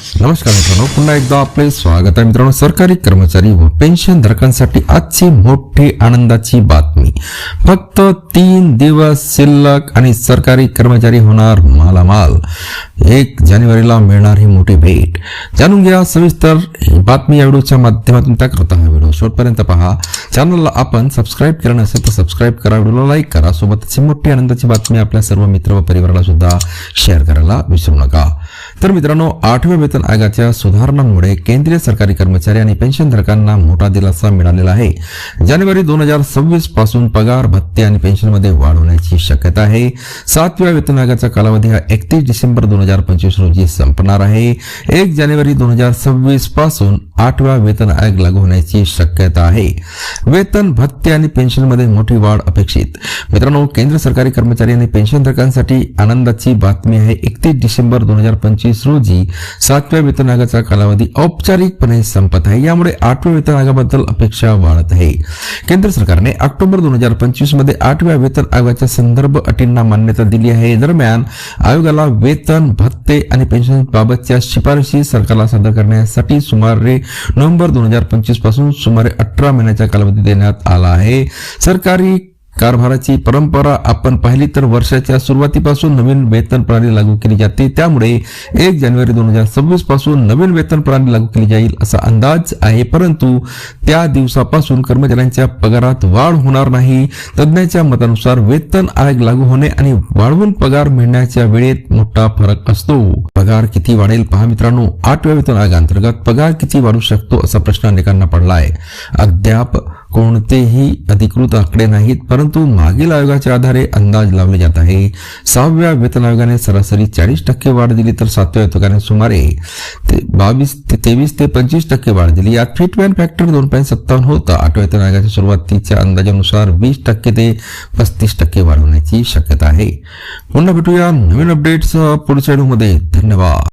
नमस्कार मित्रांनो पुन्हा एकदा आपले स्वागत आहे मित्रांनो सरकारी कर्मचारी व पेन्शन धारकांसाठी आजची मोठी आनंदाची बातमी. फक्त तीन दिवस शिल्लक आणि सरकारी कर्मचारी होणार मालामाल. एक जानेवारीला मिळणार ही मोठी भेट. जाणून घ्या सविस्तर ही बातमी या व्हिडिओच्या माध्यमातून त्या करता व्हिडिओ शेवटपर्यंत पहा चॅनलला आपण सबस्क्राईब केलं नसेल तर सबस्क्राईब करा. व्हिडिओला लाईक करा. सोबतच ही मोठी आनंदाची बातमी आपल्या सर्व मित्र व परिवाराला सुद्धा शेअर करायला विसरू नका. तर मित्रांनो आठव्या वेतन आयोगाच्या सुधारणांमुळे केंद्रीय सरकारी कर्मचारी आणि पेन्शनधारकांना मोठा दिलासा मिळालेला आहे. जानेवारी दोन हजार सव्वीसपासून पगार भत्ते आणि पेन्शनमध्ये वाढ होण्याची शक्यता आहे. सातव्या वेतन आयोगाचा कालावधी हा एकतीस डिसेंबर दोन हजार पंचवीस रोजी संपणार आहे. एक जानेवारी दोन हजार सव्वीसपासून आठव्या वेतन आयोग लागू होण्याची शक्यता आहे. वेतन भत्ते आणि पेन्शनमध्ये मोठी वाढ अपेक्षित. मित्रांनो केंद्र सरकारी कर्मचारी आणि पेन्शनधारकांसाठी आनंदाची बातमी आहे. एकतीस डिसेंबर दोन हजार पंचवीस रोजी सातव्या वेतन आयोगाचा कालावधी औपचारिकपणे संपत आहे. यामुळे आठव्या वेतन आयोगाबद्दल अपेक्षा वाढत आहे. केंद्र सरकारने ऑक्टोबर दोन हजार पंचवीसमध्ये आठव्या वेतन आयोगाच्या संदर्भ अटींना मान्यता दिली आहे. दरम्यान आयोगाला वेतन भत्ते आणि पेन्शन बाबतच्या शिफारशी सरकारला सादर करण्यासाठी सुमारे नोव्हेंबर दोन हजार पंचवीसपासून सुमारे अठरा महिन्याचा कालावधी देण्यात आला आहे. सरकारी कारभाराची परंपरा आपण पाहिली तर वर्षाच्या सुरुवातीपासून नवीन वेतन प्रणाली लागू केली जाते. त्यामुळे एक जानेवारी दोन हजार सव्वीसपासून नवीन वेतन प्रणाली लागू केली जाईल असा अंदाज आहे. परंतु त्या दिवसापासून कर्मचाऱ्यांच्या पगारात वाढ होणार नाही. तज्ज्ञांच्या मतानुसार वेतन आयोग लागू होणे आणि वाढवून पगार मिळण्याच्या वेळेत मोठा फरक असतो. पगार किती वाढेल पहा मित्रांनो. आठव्या वेतन आयोगांतर्गत पगार किती वाढू शकतो असा प्रश्न अनेकांना पडला आहे अद्याप कोणतेही अधिकृत आकडे नाहीत परंतु मागील आयोगाच्या आधारे अंदाज लावले जात आहे. सहाव्या वेतन आयोगाने सरासरी चाळीस टक्के वाढ दिली तर सातव्या आयोगाने सुमारे ते बावीस ते तेवीस ते पंचवीस टक्के वाढ दिली. यात फिटमॅन फॅक्टर दोन पॉईंट सत्तावन्न होता. आठव्या वेतन आयोगाच्या सुरुवातीच्या अंदाजानुसार वीस टक्के ते पस्तीस टक्के वाढ होण्याची शक्यता आहे. पुन्हा भेटूया नवीन अपडेट्स पुढच्या व्हिडिओमध्ये. धन्यवाद.